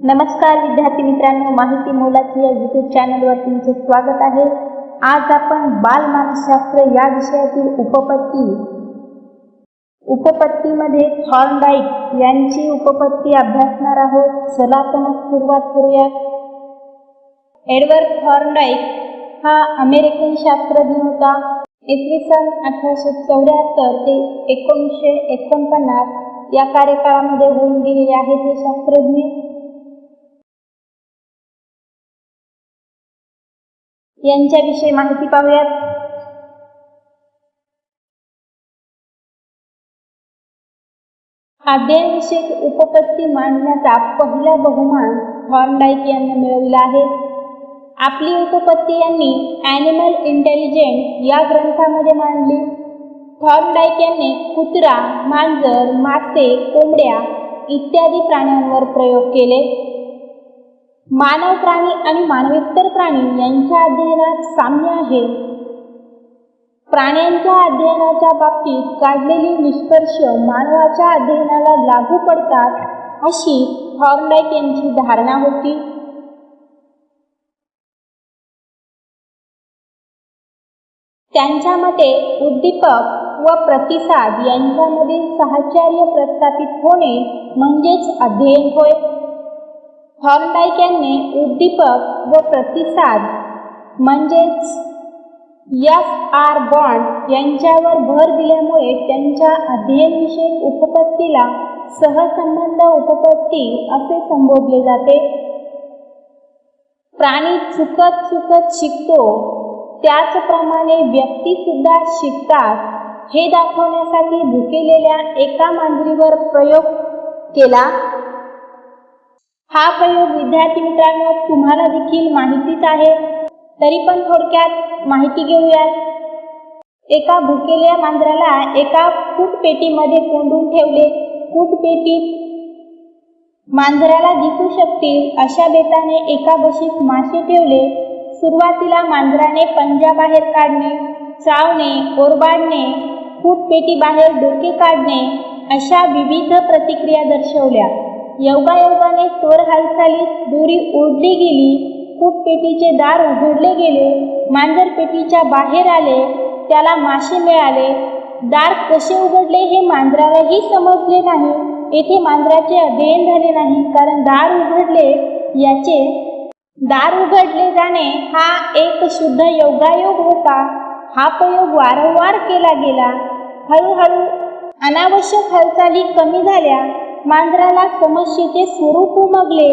नमस्कार विद्यार्थी मित्रांनो माहिती मोलाची या युट्यूब चॅनलवर तुमचे स्वागत आहे. आज आपण बालमानसशास्त्र या विषयातील उपपत्ती उपपत्तीमध्ये थॉर्नडाईक यांची उपपत्ती अभ्यासणार आहोत. चला तर मग सुरुवात करूयात. एडवर्ड थॉर्नडाईक हा अमेरिकन शास्त्रज्ञ होता. इसवी सन अठराशे चौऱ्याहत्तर ते एकोणीसशे एकोणपन्नास या कार्यकाळामध्ये होऊन गेलेले आहेत हे शास्त्रज्ञ. यांच्याविषयी माहिती पाहूयात. अध्ययनविषयक उपपत्ती मांडण्याचा पहिला बहुमान थॉर्नडाईक यांनी मिळविला आहे. आपली उपपत्ती यांनी ॲनिमल इंटेलिजन्स या ग्रंथामध्ये मांडली. थॉर्नडाईक यांनी कुत्रा मांजर मासे कोंबड्या इत्यादी प्राण्यांवर प्रयोग केले. मानव प्राणी आणि मानवेतर प्राणी यांच्या अध्ययनात साम्य आहे. प्राण्यांच्या अध्ययनाच्या बाबतीत काढलेली निष्कर्ष मानवाच्या अध्ययनाला लागू पडतात अशी थॉर्नडाईक यांची धारणा होती. त्यांच्या मते उद्दीपक व प्रतिसाद यांच्यामध्ये साहचर्य प्रस्थापित होणे म्हणजेच अध्ययन होय. थॉर्नडाईक यांनी उद्दीपक व प्रतिसाद म्हणजेच एफ आर बॉन्ड यांच्यावर भर दिल्यामुळे त्यांच्या अध्ययनविषयक उपपत्तीला सहसंबंध उपपत्ती असे संबोधले जाते. प्राणी चुकत चुकत शिकतो त्याचप्रमाणे व्यक्ती सुद्धा शिकतात हे दाखवण्यासाठी भुकेलेल्या एका मांजरीवर प्रयोग केला. हा प्रयोग विद्यार्थी मित्रांनो तुम्हाला देखील माहितीच आहे. तरी पण थोडक्यात माहिती घेऊयात. एका भुकेल्या मांजराला एका पेटीमध्ये कोंडून ठेवले. पेटीत मांजराला दिसू शकतील अशा बेताने एका बशीत मासे ठेवले. सुरुवातीला मांजराने पंजा बाहेर काढणे चावणे ओरबाडणे पेटी बाहेर डोके काढणे अशा विविध प्रतिक्रिया दर्शवल्या. योगायोगाने चोर हालचालीत दोरी ओढली गेली खूप पेटीचे दार उघडले गेले मांजर पेटीच्या बाहेर आले त्याला मासे मिळाले. दार कसे उघडले हे मांजरालाही समजले नाही. येथे मांजराचे अध्ययन झाले नाही कारण दार उघडले याचे दार उघडले जाणे हा एक शुद्ध योगायोग होता. हा प्रयोग वारंवार केला गेला. हळूहळू अनावश्यक हालचाली कमी झाल्या. मांजराला समस्येचे स्वरूप उमगले.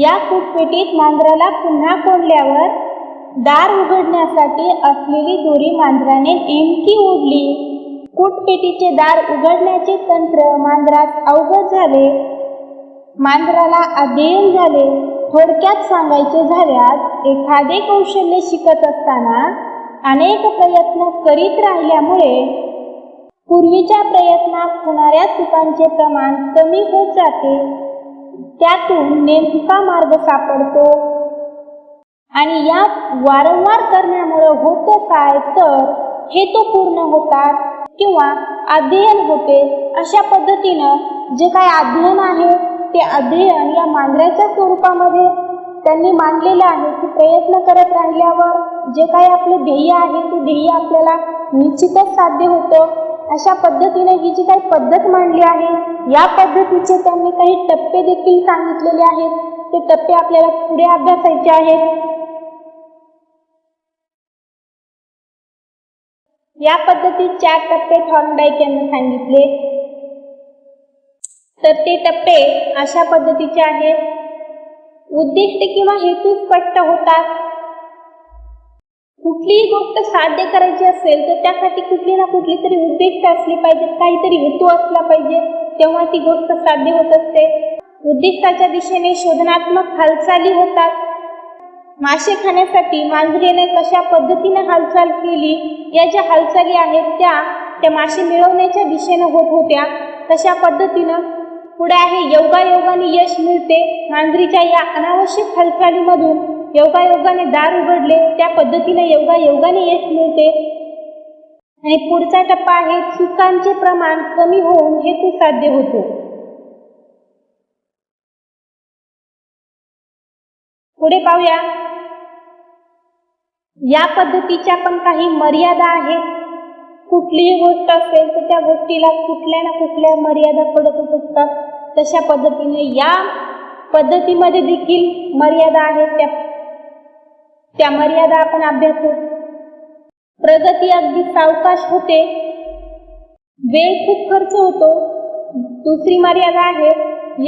या कुटपेटीत मांजराला पुन्हा कोंडल्यावर दार उघडण्यासाठी असलेली दोरी मांजराने नेमकी ओढली. कुटपेटीचे दार उघडण्याचे तंत्र मांजरात अवगत झाले. मांजराला अध्ययन झाले. थोडक्यात सांगायचे झाल्यास एखादे कौशल्य शिकत असताना अनेक प्रयत्न करीत राहिल्यामुळे पूर्वीच्या प्रयत्नात होणाऱ्या चुकांचे प्रमाण कमी होत जाते. त्यातून नेमका मार्ग सापडतो. आणि या वारंवार करण्यामुळे होतं काय तर हे तो पूर्ण होतात किंवा अध्ययन होते अशा पद्धतीनं जे काय अध्ययन आहे ते अध्ययन या मांजराच्या स्वरूपामध्ये त्यांनी मांडलेलं आहे. की प्रयत्न करत राहिल्यावर जे काही आपलं ध्येय आहे ते ध्येय आपल्याला निश्चितच साध्य होतं. अशा पद्धतीने ही जी काही पद्धत मांडली आहे या पद्धतीचे त्यांनी काही टप्पे देखील सांगितलेले आहेत. ते टप्पे आपल्याला पुढे अभ्यासायचे आहेत. या पद्धतीत चार टप्पे थॉर्नडाईक यांनी सांगितले. तर ते टप्पे अशा पद्धतीचे आहेत. उद्दिष्ट किंवा हेतू स्पष्ट होतात. कुठलीही गोष्ट साध्य करायची असेल तर त्यासाठी कुठली ना कुठली तरी उद्दिष्ट असली पाहिजे काहीतरी हेतू असला पाहिजे तेव्हा ती गोष्ट साध्य होत असते. उद्दिष्टाच्या दिशेने शोधनात्मक हालचाली होतात. मासे खाण्यासाठी मांजरीने कशा पद्धतीने हालचाल केली या ज्या हालचाली आहेत त्या त्या मासे मिळवण्याच्या दिशेने होत होत्या तशा पद्धतीनं पुढे आहे योगायोगाने यश मिळते. मांजरीच्या या अनावश्यक हालचालीमधून योगायोगाने दार उघडले त्या पद्धतीने योगायोगाने यश मिळते. आणि पुढचा टप्पा आहे चुकांचे प्रमाण कमी होऊन हेतू साध्य होतो. पुढे पाहूया. या पद्धतीच्या पण काही मर्यादा आहेत. कुठलीही गोष्ट असेल तर त्या गोष्टीला कुठल्या ना कुठल्या मर्यादा पडतच असतात. तशा पद्धतीने या पद्धतीमध्ये देखील मर्यादा आहेत त्या त्या मर्यादा आपण अभ्यासू प्रगती अगदी सावकाश होते. वेळ खूप खर्च होतो. दुसरी मर्यादा आहे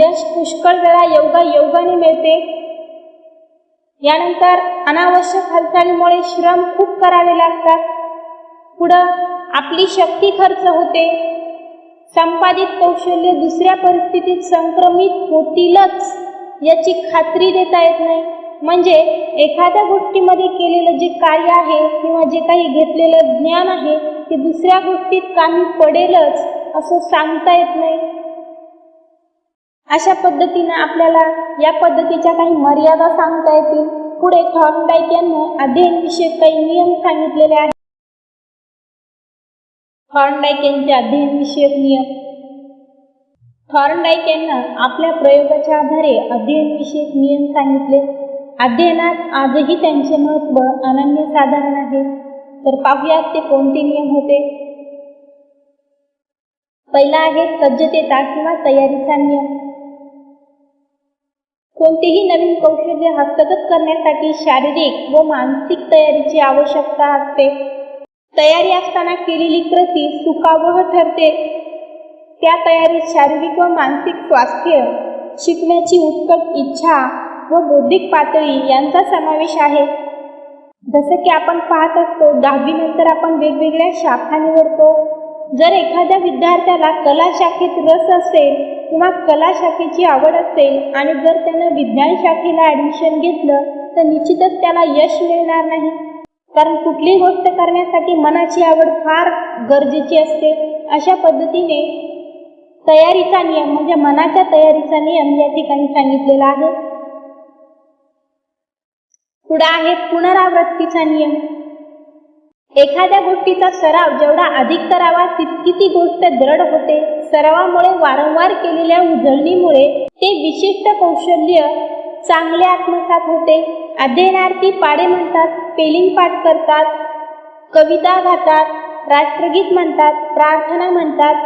यश पुष्कळ वेळा योगा योगाने मिळते. यानंतर अनावश्यक हालचालीमुळे श्रम खूप करावे लागतात. पुढं आपली शक्ती खर्च होते. संपादित कौशल्य दुसऱ्या परिस्थितीत संक्रमित होतीलच याची खात्री देता येत नाही. म्हणजे एखाद्या गोष्टीमध्ये केलेलं जे कार्य आहे किंवा जे काही घेतलेलं ज्ञान आहे ते दुसऱ्या गोष्टीत कामी पडेलच असं सांगता येत नाही. अशा पद्धतीनं आपल्याला या पद्धतीच्या काही मर्यादा सांगता येतील. पुढे थॉर्नडाईक यांनी अध्ययनविषयक काही नियम सांगितलेले आहेत. थॉर्नडाईक यांचे अध्ययनविषयक नियम. थॉर्नडाईक यांना आपल्या प्रयोगाच्या आधारे अध्ययनविषयक नियम सांगितले. अध्ययनात आजही त्यांचे महत्त्व अनन्यसाधारण आहे. तर पाहूयात ते कोणते नियम होते? पहिला आहे सज्जतेचा किंवा तयारीचा नियम. कोणतेही नवीन कौशल्य हस्तगत करण्यासाठी शारीरिक व मानसिक तयारीची आवश्यकता असते. तयारी असताना केलेली कृती सुखावह ठरते. त्या तयारीत शारीरिक व मानसिक स्वास्थ्य शिकण्याची उत्कट इच्छा व बौद्धिक पातळी यांचा समावेश आहे. जसं की आपण पाहत असतो दहावीनंतर आपण वेगवेगळ्या शाखा निवडतो. जर एखाद्या विद्यार्थ्याला कला शाखेत रस असेल किंवा कला शाखेची आवड असेल आणि जर त्यानं विज्ञान शाखेला ॲडमिशन घेतलं तर निश्चितच त्याला यश मिळणार नाही. कारण कुठलीही गोष्ट करण्यासाठी मनाची आवड फार गरजेची असते. अशा पद्धतीने तयारीचा नियम म्हणजे मनाच्या तयारीचा नियम या ठिकाणी सांगितलेला आहे. पुढे आहे पुनरावृत्तीचा नियम. एखाद्या गोष्टीचा सराव जेवढा अधिक करावा तितकी ती गोष्ट दृढ होते. सरावामुळे वारंवार केलेल्या उजळणीमुळे ते विशिष्ट कौशल्य चांगले आत्मसात होते. अध्ययनार्थी पाडे म्हणतात स्पेलिंग पाठ करतात कविता गातात राष्ट्रगीत म्हणतात प्रार्थना म्हणतात.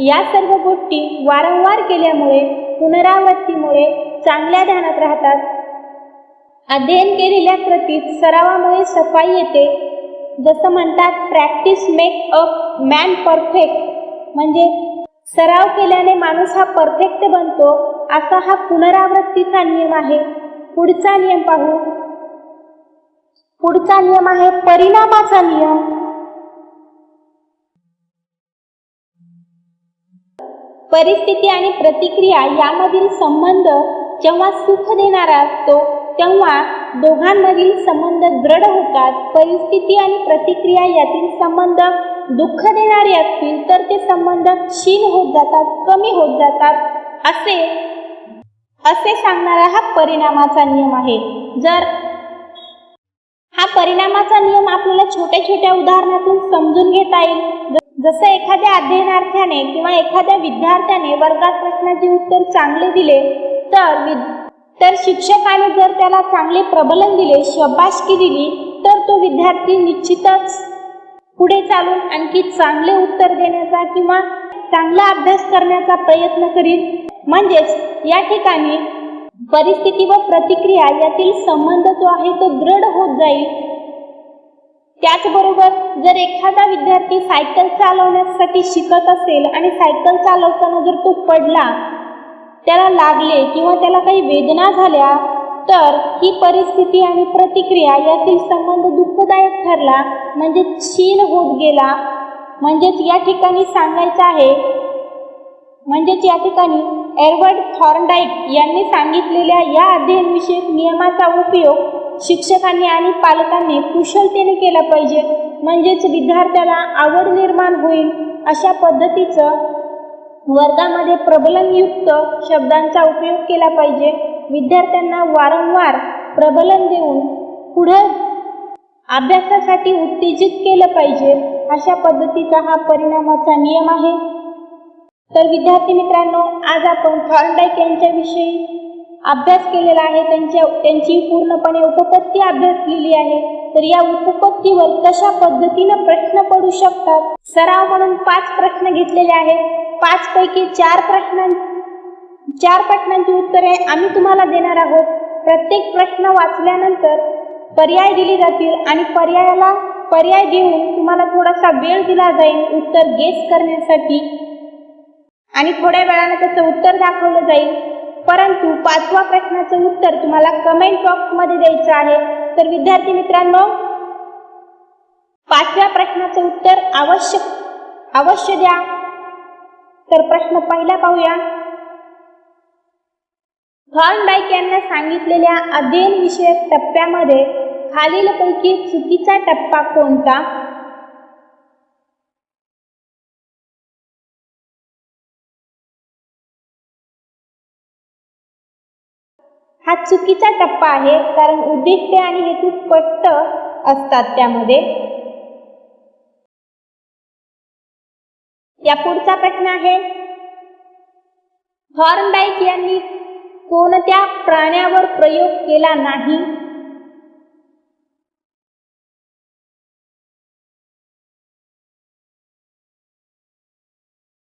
या सर्व गोष्टी वारंवार केल्यामुळे पुनरावृत्तीमुळे चांगल्या ध्यानात राहतात. अध्ययन केलेल्या कृतीत सरावामुळे सफाई येते. जसं म्हणतात practice make a man perfect म्हणजे सराव केल्याने माणूस हा परफेक्ट बनतो असा हा पुनरावृत्तीचा नियम आहे. पुढचा नियम पाहू. पुढचा नियम आहे परिणामाचा नियम. परिस्थिती आणि प्रतिक्रिया यामधील संबंध जेव्हा सुख देणारा असतो तेव्हा दोघांमधील संबंध दृढ होतात परिस्थिती आणि प्रतिक्रिया यातील संबंध दुःख देणारे असतील तर ते संबंध क्षीण होत जातात कमी होत जातात. असे असे सांगणारा हा परिणामाचा नियम आहे. जर हा परिणामाचा नियम आपल्याला छोट्या छोट्या उदाहरणातून समजून घेता येईल. जसं एखाद्या अध्ययनार्थ्याने किंवा एखाद्या विद्यार्थ्याने वर्गात प्रश्नाचे उत्तर चांगले दिले तर तर शिक्षकाने जर त्याला चांगले प्रबलन दिले शबाशकी दिली तर तो विद्यार्थी निश्चितच पुढे चालून आणखी चांगले उत्तर देण्याचा किंवा चांगला अभ्यास करण्याचा प्रयत्न करील म्हणजेच या ठिकाणी परिस्थिती व प्रतिक्रिया यातील संबंध जो आहे तो दृढ होत जाईल. त्याचबरोबर जर एखादा विद्यार्थी सायकल चालवण्यासाठी शिकत असेल आणि सायकल चालवताना जर तो पडला त्याला लागले किंवा त्याला काही वेदना झाल्या तर ही परिस्थिती आणि प्रतिक्रिया यातील संबंध दुःखदायक ठरला. म्हणजे क्षीण होत गेला. म्हणजेच या ठिकाणी सांगायचं आहे म्हणजेच या ठिकाणी एडवर्ड थॉर्नडाईक यांनी सांगितलेल्या या अध्ययनविषयक नियमाचा उपयोग शिक्षकांनी आणि पालकांनी कुशलतेने केला पाहिजे. म्हणजेच विद्यार्थ्याला आवड निर्माण होईल अशा पद्धतीचं वर्गामध्ये प्रबलनयुक्त शब्दांचा उपयोग केला पाहिजे. विद्यार्थ्यांना वारंवार प्रबलन देऊन पुढं अभ्यासासाठी उत्तेजित केलं पाहिजे अशा पद्धतीचा हा परिणामाचा नियम आहे. तर विद्यार्थी मित्रांनो आज आपण थॉर्नडाईक यांच्याविषयी अभ्यास केलेला आहे त्यांच्या त्यांची पूर्णपणे उपपत्ती अभ्यासलेली आहे तर या उपपत्तीवर कशा पद्धतीनं प्रश्न पडू शकतात? सराव म्हणून पाच प्रश्न घेतलेले आहेत. पाच पैकी चार प्रश्नां चार प्रश्नांची उत्तरे आम्ही तुम्हाला देणार आहोत. प्रत्येक प्रश्न वाचल्यानंतर पर्याय दिले जातील आणि पर्यायाला पर्याय देऊन तुम्हाला थोडासा वेळ दिला जाईल उत्तर गेस करण्यासाठी. आणि थोड्या वेळानं त्याचं उत्तर दाखवलं जाईल. परंतु पाचवा प्रश्नाचं उत्तर तुम्हाला कमेंट बॉक्समध्ये द्यायचं आहे. तर विद्यार्थी मित्रांनो पाचव्या प्रश्नाचं उत्तर अवश्य अवश्य द्या. तर प्रश्न पहिला पाहूया. थॉर्नडाईक यांना सांगितलेल्या अध्ययन विषयक टप्प्यामध्ये खालीलपैकी चुकीचा टप्पा कोणता? हा चुकीचा टप्पा आहे कारण उद्दिष्टे आणि हेतू स्पष्ट असतात त्यामध्ये. या पुढचा प्रश्न आहे हॉर्नडाईक यांनी कोणत्या प्राण्यावर प्रयोग केला नाही?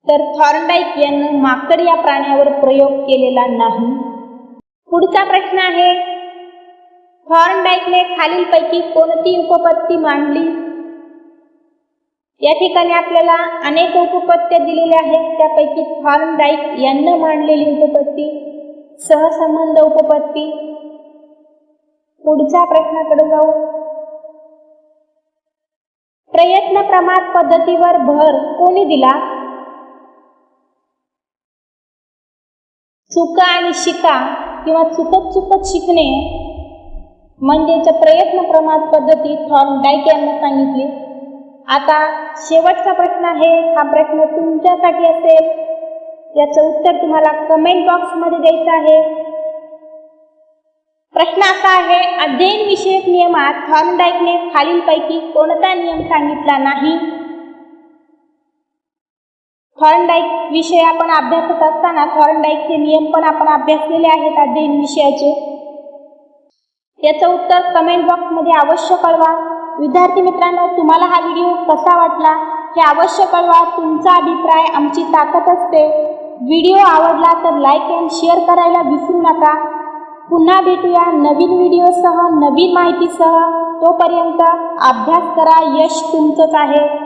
तर थॉर्नडाईक यांनी माकड या प्राण्यावर प्रयोग केलेला नाही. पुढचा प्रश्न आहे. थॉर्नडाईकने खालीलपैकी कोणती उपपत्ती मांडली? या ठिकाणी आपल्याला अनेक उपपत्त्या दिलेल्या आहेत. त्यापैकी थॉर्नडाईक यांना मांडलेली उपपत्ती सहसंबंध उपपत्ती. पुढच्या प्रश्नाकडे जाऊ. प्रयत्न प्रमाण पद्धतीवर भर कोणी दिला? चुका आणि शिका. किंवा चुकत चुकत शिकणे म्हणजेच प्रयत्न प्रमाण पद्धती थॉर्नडाईक यांना सांगितली. आता शेवटचा प्रश्न आहे हा प्रश्न तुमच्यासाठी असेल. याचं उत्तर तुम्हाला कमेंट बॉक्समध्ये द्यायचं आहे. प्रश्न असा आहे अध्ययन विषयक नियमात थॉर्नडाईकने खालीलपैकी कोणता नियम सांगितला नाही? थॉर्नडाईक विषय आपण अभ्यासत असताना थॉर्नडाईकचे नियम पण आपण अभ्यासलेले आहेत अध्ययन विषयाचे. याचं उत्तर कमेंट बॉक्समध्ये अवश्य कळवा. विद्यार्थी मित्रांनो तुम्हाला हा व्हिडिओ कसा वाटला? हे अवश्य कळवा. तुमचा अभिप्राय आमची ताकद असते. व्हिडिओ आवडला तर लाईक अँड शेअर करायला विसरू नका. पुन्हा भेटूया नवीन व्हिडिओसह नवीन माहितीसह. तोपर्यंत अभ्यास करा. यश तुमचंच आहे.